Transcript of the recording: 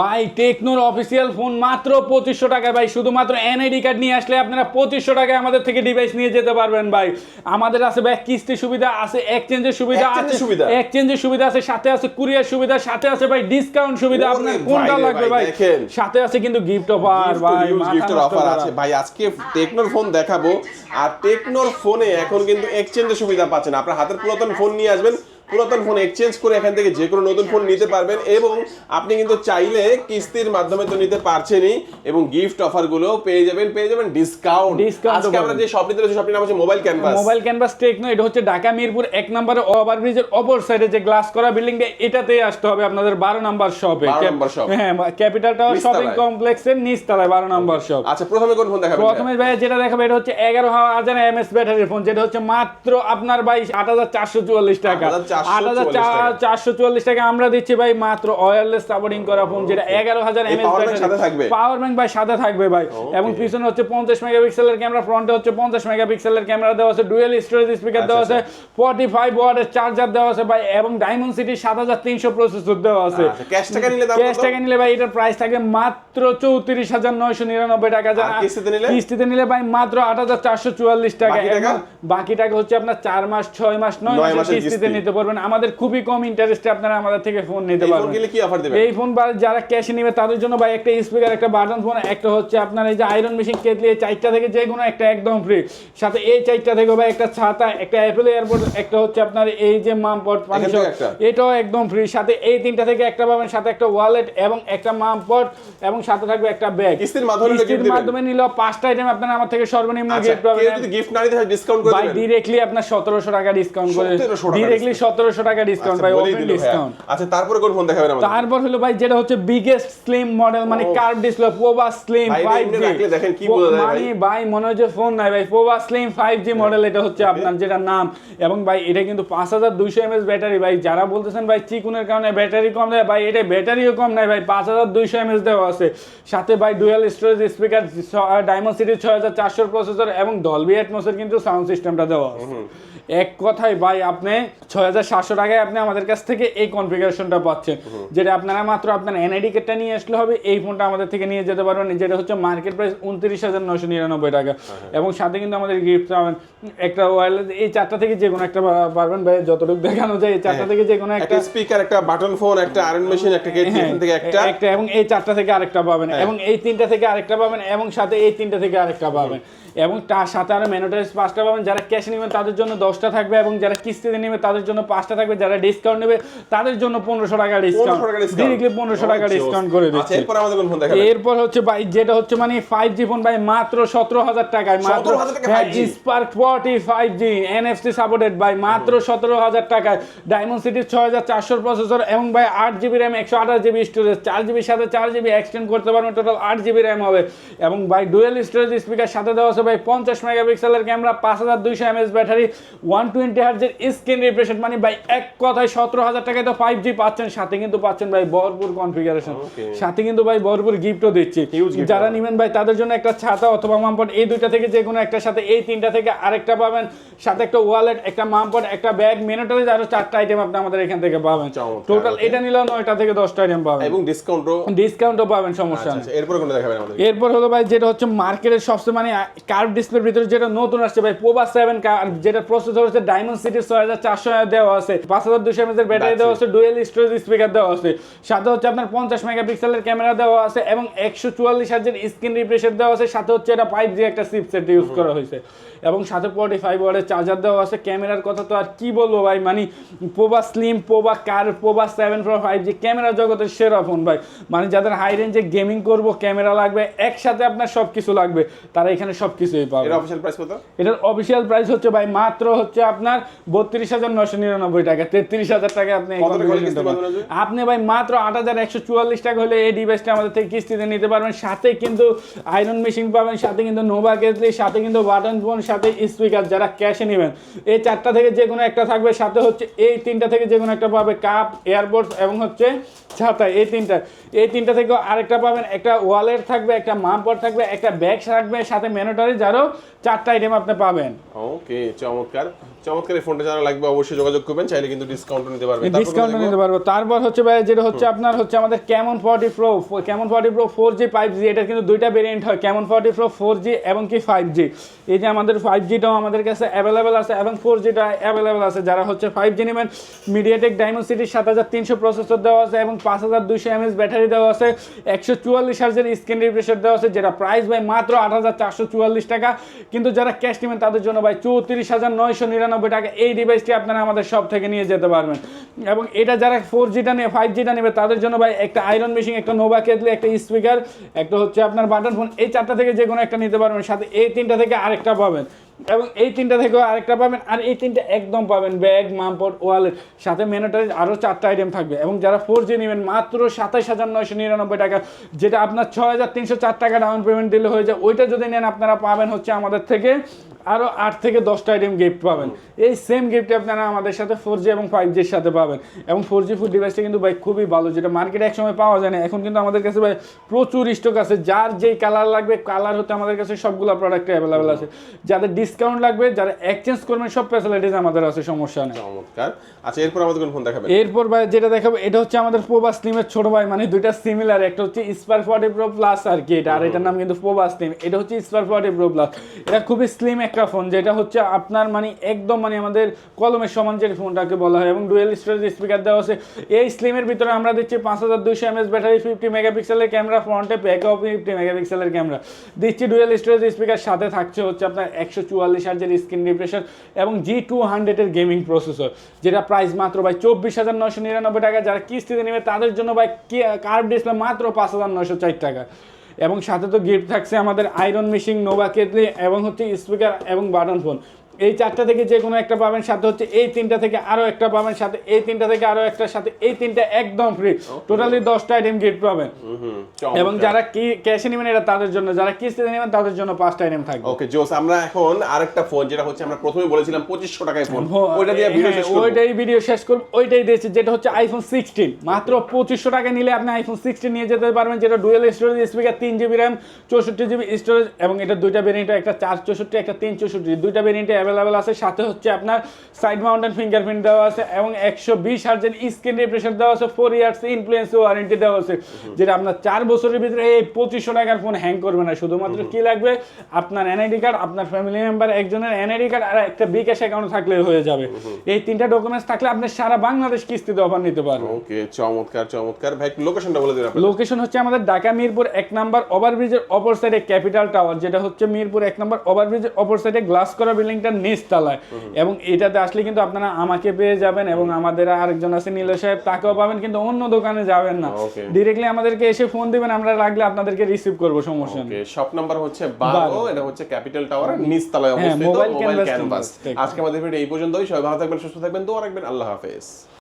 ভাই টেকনোর official phone মাত্র পঁচিশশো টাকায় ভাই। শুধুমাত্র এনআইডি কার্ড নিয়ে আসলে আপনারা পঁচিশশো টাকায় আমাদের থেকে ডিভাইস নিয়ে যেতে পারবেন ভাই। আমাদের আছে ভাই কিস্তি সুবিধা আছে এক্সচেঞ্জের সুবিধা আছে সুবিধা? এক্সচেঞ্জের সুবিধা আছে সাথে আছে কুরিয়ার সুবিধা সাথে আছে ভাই ডিসকাউন্ট সুবিধা। আপনার কোনটা লাগবে ভাই, সাথে আছে কিন্তু গিফট অফার ভাই মাথা গিফটের অফার আছে। ভাই আজকে টেকনোর ফোন দেখাবো। আর টেকনোর ফোনে এখন কিন্তু এক্সচেঞ্জের সুবিধা পাচ্ছেন। আপনার হাতের পুরাতন ফোন নিয়ে আসবেন। পুরাতন ফোন এক্সচেঞ্জ করে এখান থেকে যে কোনো নতুন ফোন নিতে পারবেন এবং আপনি কিন্তু চাইলে কিস্তির মাধ্যমে তো নিতে পারছেনই এবং গিফট অফারগুলো পেয়ে যাবেন পেয়ে যাবেন ডিসকাউন্ট আজকে আমরা। যে শপটিতে রয়েছে শপটির নাম হচ্ছে mobile canvas mobile canvas techno এটা হচ্ছে ঢাকা মিরপুর এক নম্বরে ওভারব্রিজের অপর সাইডে যে গ্লাস করা বিল্ডিংটা এটাতেই আসতে হবে আপনাদের বারো নাম্বার শপে 12 নাম্বার shop। হ্যাঁ ক্যাপিটাল টাওয়ার শপিং কমপ্লেক্সের নিচতলায় বারো নাম্বার শপ আচ্ছা প্রথমে কোন ফোন দেখাবেন প্রথমে ভাই যেটা দেখাবো এটা হচ্ছে এগারো হাজার এমএস ব্যাটারির ফোন যেটা হচ্ছে মাত্র আপনার ভাই আট হাজার চারশো চুয়াল্লিশ টাকা। 8,444 আট হাজার চারশো চুয়াল্লিশ টাকা আমরা দিচ্ছি ভাই মাত্র ওয়্যারলেস সাপোর্টিং করা ফোন যেটা এগারো হাজার থাকবে? পাওয়ার ব্যাংক ভাই সাথে থাকবে ভাই। এবং পিছনে হচ্ছে পঞ্চাশ মেগাপিক্সেলের ক্যামেরা ফ্রন্টে হচ্ছে পঞ্চাশ মেগাপিক্সেলের ক্যামেরা দেওয়া আছে ডুয়েল স্টোরেজ স্পিকার দেওয়া আছে ফর্টি ফাইভ ওয়াটের চার্জার দেওয়া আছে ভাই এবং ডায়মন্ড সিটি সাত হাজার তিনশো প্রসেসর দেওয়া আছে। আচ্ছা, টাকা নিলে ক্যাশ টাকা নিলে ভাই এটার প্রাইস থাকবে মাত্র চৌত্রিশ হাজার নয়শো নিরানব্বই টাকা। কিস্তিতে নিলে? ভাই মাত্র আট হাজার চারশো চুয়াল্লিশ টাকা। বাকি টাকা? হচ্ছে আপনার চার মাস ছয় মাস নয় মাসের কিস্তিতে নিতে পারবেন আমাদের খুবই কম ইন্টারেস্টে আপনারা আমাদের থেকে ফোন নিতে এই ফোন পারবেন। কি অফার দেবেন? এই ফোন বা যারা ক্যাশে নিবে তাদের জন্য ভাই একটা স্পিকার একটা বাটন ফোন একটা হচ্ছে আপনার এই যে আয়রন মেশিন কেটলি এই চারটা থেকে যে কোনো একটা একদম ফ্রি সাথে এই চারটা থেকে ভাই একটা ছাতা একটা অ্যাপেল এয়ারপোর্ট একটা হচ্ছে আপনার এই যে মাম পট পানি এখান থেকে সহ, একটা? এটাও একদম ফ্রি সাথে এই তিনটা থেকে একটা পাবেন সাথে একটা ওয়ালেট এবং একটা মাম পট এবং সাথে থাকবে একটা ব্যাগ কিস্তির মাধ্যমে নিলে কিস্তির মাধ্যমে নিলেও পাঁচটা আইটেম আপনারা আমার থেকে সর্বনিম্ন আচ্ছা গিফট পাবেন। কেউ যদি গিফট না নিতে ডিসকাউন্ট করে ভাই দিবেন। ডিরেক্টলি আপনার সতেরোশো টাকা ডিসকাউন্ট করে 1700 ডিরেক্টলি সতেরোশো টাকা ডিসকাউন্ট আচ্ছা, ভাই ওপেন ডিসকাউন্ট আচ্ছা তারপরে কোন ফোন দেখাবেন আমাদের? তারপর হলো ভাই যেটা হচ্ছে বিগেস্ট স্লিম মডেল মানে কার্ভ ডিসপ্লে পোভা স্লিম ভাই, ফাইভ জি দেখেন কি বোঝা যায় মানে ভাই। মনে হচ্ছে ফোন নাই ভাই। Pova slim five G model এটা হচ্ছে আপনার যেটা নাম। এবং ভাই এটা কিন্তু পাঁচ হাজার দুইশো এমএস ব্যাটারি ভাই। যারা বলতেছেন ভাই চিকুনের কারণে ব্যাটারি কম দেয় ভাই এটা ব্যাটারিও কম নাই ভাই। পাঁচ হাজার দুইশো এমএস দেওয়া আছে। সাথে ভাই dual storage speaker diamond city ছয় হাজার চারশোর প্রসেসর এবং ডলবি অ্যাটমসের কিন্তু সাউন্ড সিস্টেমটা দেওয়া আছে। এক কথায় ভাই আপনি ছয় হাজার সাতশো টাকায় আপনি আমাদের কাছ থেকে এই কনফিগারেশনটা পাচ্ছেন। যেটা আপনারা মাত্র আপনার এনআইডি কার্ডটা নিয়ে আসলে হবে এই ফোনটা আমাদের থেকে নিয়ে যেতে পারবেন। যেটা হচ্ছে মার্কেট প্রাইস উনত্রিশ হাজার নশো নিরানব্বই টাকা। এবং সাথে কিন্তু আমাদের গিফট পাবেন একটা ওয়্যারলেস এই চারটা থেকে যে কোনো একটা পারবেন ভাই যতটুকু দেখানো যায় এই চারটা থেকে যে কোনো একটা স্পিকার একটা বাটন ফোন একটা আয়রন মেশিন একটা হ্যাঁ, থেকে একটা। একটা এবং এই চারটা থেকে আরেকটা পাবেন। হ্যাঁ। এবং এই তিনটা থেকে আরেকটা পাবেন এবং সাথে এই তিনটা থেকে আরেকটা পাবেন। এবং তার সাথে আরও ম্যানোটাইজ পাঁচটা পাবেন। যারা ক্যাশ নেবেন তাদের জন্য দশটা থাকবে এবং যারা কিস্তিতে নেবে তাদের জন্য পাঁচটা থাকবে যারা ডিসকাউন্ট নেবে তাদের জন্য পনেরোশো টাকা ডিসকাউন্ট 1500 টাকা discount। ডিরেক্টলি পনেরোশো টাকা ডিসকাউন্ট করে আচ্ছা দিচ্ছি। এরপর হচ্ছে ভাই যেটা হচ্ছে মানে ফাইভ জি ফোন ভাই মাত্র সতেরো হাজার টাকায় মাত্র 17,000 টাকা 5G? Spark forty five G NFC supported ভাই মাত্র সতেরো হাজার টাকায়। ডায়মন্ড সিটির ছয় হাজার চারশোর প্রসেসর এবং ভাই আট জিবি র্যাম একশো আঠাশ জিবি স্টোরেজ চার জিবির সাথে চার জিবি এক্সটেন্ড করতে পারবেন টোটাল আট জিবি র্যাম হবে। এবং ভাই ডুয়েল স্টোরেজ স্পিকার সাথে দেওয়া আছে ভাই পঞ্চাশ মেগাপিক্সেলের ক্যামেরা পাঁচ হাজার দুইশো এমএস ব্যাটারি ওয়ান টোয়েন্টি হার্জের স্ক্রিন রিফ্রেশন মানে ভাই এক কথায় সতেরো হাজার টাকায় তো ফাইভ জি পাচ্ছেন সাথে কিন্তু পাচ্ছেন ভাই ভরপুর কনফিগারেশন সাথে কিন্তু ভাই ভরপুর গিফটও দিচ্ছি। যারা পাবেন। নিবেন ভাই তাদের জন্য একটা ছাতা অথবা মামপট এই দুইটা থেকে যে কোনো একটা সাথে এই তিনটা থেকে আরেকটা পাবেন। সাথে একটা ওয়ালেট একটা মামপট একটা ব্যাগ মেনোটারিজ আরও চারটা আইটেম আপনি আমাদের এখান থেকে পাবেন। টোটাল এটা নিলেও নয়টা থেকে দশটা আইটেম পাবেন। এবং ডিসকাউন্টও ডিসকাউন্টও পাবেন সমস্যা নেই। আচ্ছা এরপর কোন দেখাবেন আমাদের? এরপর হলো ভাই যেটা হচ্ছে মার্কেটের সবচেয়ে মানে কার্ভ ডিসপ্লের ভিতরে যেটা নতুন আসছে ভাই পোবা সেভেন যেটা প্রসেসর হচ্ছে ডায়মন্ড সিটির ছয় হাজার চারশো দেওয়া। আছে পাঁচ হাজার দুশো এমএস এর ব্যাটারি দেওয়া আছে ডুয়েল স্টোরেজ স্পিকার দেওয়া আছে। সাথে হচ্ছে আপনার পঞ্চাশ মেগাপিক্সেলের ক্যামেরা দেওয়া আছে এবং একশো চুয়াল্লিশ হাজার স্ক্রিন রিফ্রেশার দেওয়া আছে। সাথে হচ্ছে এটা ফাইভ জি একটা চিপসেট ইউজ করা হয়েছে। এবং সাথে ফোর্টি ফাইভ ওয়ার্ডের চার্জার দেওয়া আছে। ক্যামেরার কথা তো আর কি বলব ভাই? মানে Pova slim Pova curve Pova seven pro five G camera জগতের সেরা ফোন ভাই। মানে যাদের হাই রেঞ্জে গেমিং করব ক্যামেরা লাগবে একসাথে আপনার সব কিছু লাগবে। তারা এখানে সব কিছুই পাবে প্রাইস কত? এটার অফিসিয়াল প্রাইস হচ্ছে ভাই মাত্র হচ্ছে আপনার বত্রিশ হাজার নশো নিরানব্বই। টাকা তেত্রিশ হাজার টাকা আপনি? আপনি ভাই মাত্র আট হাজার একশো চুয়াল্লিশ টাকা হলে এই ডিভাইসটা আমাদের থেকে কিস্তিতে নিতে পারবেন। সাথে কিন্তু আয়রন মেশিন পাবেন সাথে কিন্তু নোভা কেসলি সাথে কিন্তু বাটন ফোন সাথে স্পিকার যারা ক্যাশে নেবেন। এই চারটা থেকে যে কোনো একটা থাকবে সাথে হচ্ছে এই তিনটা থেকে যে কোনো একটা পাবে কাপ এয়ারবোর্ডস এবং হচ্ছে ছাতা এই তিনটা। এই তিনটা থেকে আরেকটা পাবেন একটা ওয়ালেট থাকবে একটা মামপট থাকবে একটা ব্যাগ থাকবে সাথে ম্যানোটারি যারও চারটা আইটেম আপনি পাবেন। ওকে চমৎকার। চমৎকার এই ফোনটা যারা লাগবে অবশ্যই যোগাযোগ করবেন চাইলে কিন্তু ডিসকাউন্ট নিতে পারবেন। ডিসকাউন্ট নিতে পারব। তারপর হচ্ছে ভাই যেটা হচ্ছে আপনার হচ্ছে আমাদের Camon forty pro Camon forty pro four G five G এটা কিন্তু দুইটা ভেরিয়েন্ট হয় Camon forty pro four G এবং কি ফাইভ জি এই যে আমাদের ফাইভ জিটাও আমাদের কাছে অ্যাভেলেবেল আছে এবং ফোর জিটা অ্যাভেলেবেল আছে। যারা হচ্ছে ফাইভ জি নেবেন মিডিয়াটেক ডায়মন্ড সিটি সাত হাজার তিনশো প্রসেসর দেওয়া আছে এবং পাঁচ হাজার দুইশো এমএস ব্যাটারি দেওয়া আছে একশো চুয়াল্লিশ হাজার স্ক্রিন রিফ্রেশার দেওয়া আছে যেটা প্রাইস ভাই মাত্র আট হাজার চারশো চুয়াল্লিশ টাকা। কিন্তু যারা ক্যাশ নেবেন তাদের জন্য ভাই চৌত্রিশ হাজার নয়শো নিরানব্বই টাকা, এই ডিভাইসটি আপনারা আমাদের সব থেকে নিয়ে যেতে পারবেন। এবং এটা যারা ফোর জিটা নেবে ফাইভ জিটা নেবে, তাদের জন্য ভাই একটা আয়রন মেশিন একটা নোভা কেটলি একটা স্পিকার একটা হচ্ছে আপনার বাটন ফোন এই চারটা থেকে যে কোনো একটা নিতে পারবেন। সাথে এই তিনটা থেকে আরেকটা পাবেন। এবং এই তিনটা থেকেও আরেকটা পাবেন, আর এই তিনটা একদম পাবেন ব্যাগ, মামপট, ওয়ালেট। সাথে মেনোটারি আরও চারটা আইটেম থাকবে এবং যারা ফোর জি নেবেন, মাত্র সাতাশ হাজার নয়শো নিরানব্বই টাকা, যেটা আপনার ছয় হাজার তিনশো চার টাকা ডাউন পেমেন্ট দিলে হয়ে যায়। ওইটা যদি নেন, আপনারা পাবেন হচ্ছে আমাদের থেকে আরও আট থেকে দশটা আইটেম গিফট পাবেন। এই সেম গিফট আপনারা আমাদের সাথে ফোর জি এবং ফাইভ জির সাথে পাবেন। এবং ফোর জি ফুড ডিভাইসটা কিন্তু ভাই খুবই ভালো, যেটা মার্কেটে একসময় পাওয়া যায় না। এখন কিন্তু আমাদের কাছে ভাই প্রচুর স্টক আছে। যার যেই কালার লাগবে কালার হতে আমাদের কাছে সবগুলো প্রোডাক্ট অ্যাভেলেবেল আছে। যাদের ডিসকাউন্ট লাগবে যারা এক্সচেঞ্জ করবেন সব ফ্যাসিলিটিস আমাদের আছে সমস্যা নেই। চমৎকার। আচ্ছা এরপর আমাদের কোন ফোন দেখাবেন? এরপর ভাই যেটা দেখাবো এটা হচ্ছে আমাদের পোবা স্লিমের ছোট ভাই মানে দুইটা সিমিলার একটা হচ্ছে স্পার ফর্টি প্রো প্লাস আর কি এটা আর এটার নাম কিন্তু পোবা স্লিম এটা হচ্ছে স্পার ফর্টি প্রো প্লাস এটা খুবই স্লিম একটা ফোন যেটা হচ্ছে আপনার মানে একদম মানে আমাদের কলমের সমান যে ফোনটাকে বলা হয় এবং ডুয়েল স্টোরেজ স্পিকার দেওয়া আছে। এই স্লিমের ভিতরে আমরা দিচ্ছি পাঁচ হাজার দুইশো এমএস ব্যাটারি ফিফটি মেগাপিক্সেলের ক্যামেরা ফ্রন্টে ব্যাকআপ ফিফটি মেগাপিক্সেলের ক্যামেরা দিচ্ছি ডুয়েল স্টোরেজ স্পিকার সাথে থাকছে হচ্ছে আপনার একশো চুয়াল্লিশ হাজার স্ক্রিন রিফ্রেশার এবং জি টু হান্ড্রেডের গেমিং প্রসেসর যেটা প্রাইস মাত্র ভাই চব্বিশ হাজার নয়শো নিরানব্বই টাকা। যারা কিস্তিতে নেবে, তাদের জন্য ভাই কার্ভ ডিসপ্লে মাত্র পাঁচ হাজার নশো চার টাকা? এবং সাথে তো গিফট থাকছে আমাদের আয়রন মেশিন নোভা কেটলি এবং হচ্ছে স্পিকার এবং বাটন ফোন এই চারটা থেকে যে কোনো একটা পাবেন সাথে হচ্ছে এই তিনটা থেকে আরও একটা পাবেন সাথে এই তিনটা থেকে আরও একটা সাথে এই তিনটা একদম ফ্রি টোটালি দশটা আইটেম গিফট পাবেন। এবং যারা কি ক্যাশে নেবেন এটা তাদের জন্য যারা কিস্তিতে নেবেন তাদের জন্য পাঁচটা আইটেম থাকবে। ওকে জোস আমরা এখন আরেকটা ফোন যেটা হচ্ছে আমরা প্রথমে বলেছিলাম পঁচিশশো টাকায় ফোন ওইটা দিয়ে ভিডিও হ্যাঁ, শেষ ওইটাই ভিডিও শেষ করব ওইটাই দিয়েছে যেটা হচ্ছে আইফোন সিক্সটিন মাত্র পঁচিশশো টাকা নিলে আপনি আইফোন সিক্সটিন নিয়ে যেতে পারবেন যেটা ডুয়েল স্টোরেজ স্পিকার তিন জিবি র্যাম চৌষট্টি জিবি স্টোরেজ এবং এটা দুইটা ভেরিয়েন্ট একটা চার চৌষট্টি একটা তিন চৌষট্টি দুইটা ভেরিয়েন্টে অ্যাভেলেবেল আছে। সাথে হচ্ছে আপনার সাইড মাউন্টেন ফিঙ্গারপ্রিন্ট দেওয়া আছে এবং একশো বিশ হার্জেন স্ক্রিন রিপ্রেশন দেওয়া আছে ফোর ইয়ার্স ইনফ্লুয়েন্স ওয়ারেন্টি দেওয়া আছে যেটা আপনার চার বছরের ভিতরে এই পঁচিশশো টাকার ফোন হ্যাং করবে না। শুধুমাত্র কি লাগবে? আপনার এনআইডি কার্ড আপনার ফ্যামিলি মেম্বার একজনের এনআইডি কার্ড আর একটা বিকাশ অ্যাকাউন্ট থাকলে হয়ে যাবে। এই তিনটা ডকুমেন্টস থাকলে আপনি সারা বাংলাদেশ কিস্তিতে অফার নিতে পারবেন। ওকে চমৎকার চমৎকার। ভাই লোকেশনটা বলে দিন লোকেশন হচ্ছে আমাদের ঢাকা মিরপুর এক নাম্বার ওভারব্রিজের অপর সাইডে ক্যাপিটাল টাওয়ার যেটা হচ্ছে মিরপুর এক নাম্বার ওভারব্রিজের অপর সাইডে গ্লাস করা বিল্ডিংটার নিচ তলায়। এবং এটাতে আসলে কিন্তু আপনারা আমাকে পেয়ে যাবেন এবং আমাদের আরেকজন আছে নীল সাহেব তাকেও পাবেন কিন্তু অন্য দোকানে যাবেন না। ডিরেক্টলি আমাদেরকে এসে ফোন দিবেন আমরা লাগলে আপনাদেরকে রিসিভ করব সমস্যা নেই। শপ নাম্বার হচ্ছে 12 এটা হচ্ছে ক্যাপিটাল টাওয়ার নিচতলায় অবস্থিত মোবাইল ক্যানভাস আজকে আমাদের ভিডিও এই পর্যন্তই সবাই ভালো থাকবেন সুস্থ থাকবেন দোয়া রাখবেন আল্লাহ হাফেজ।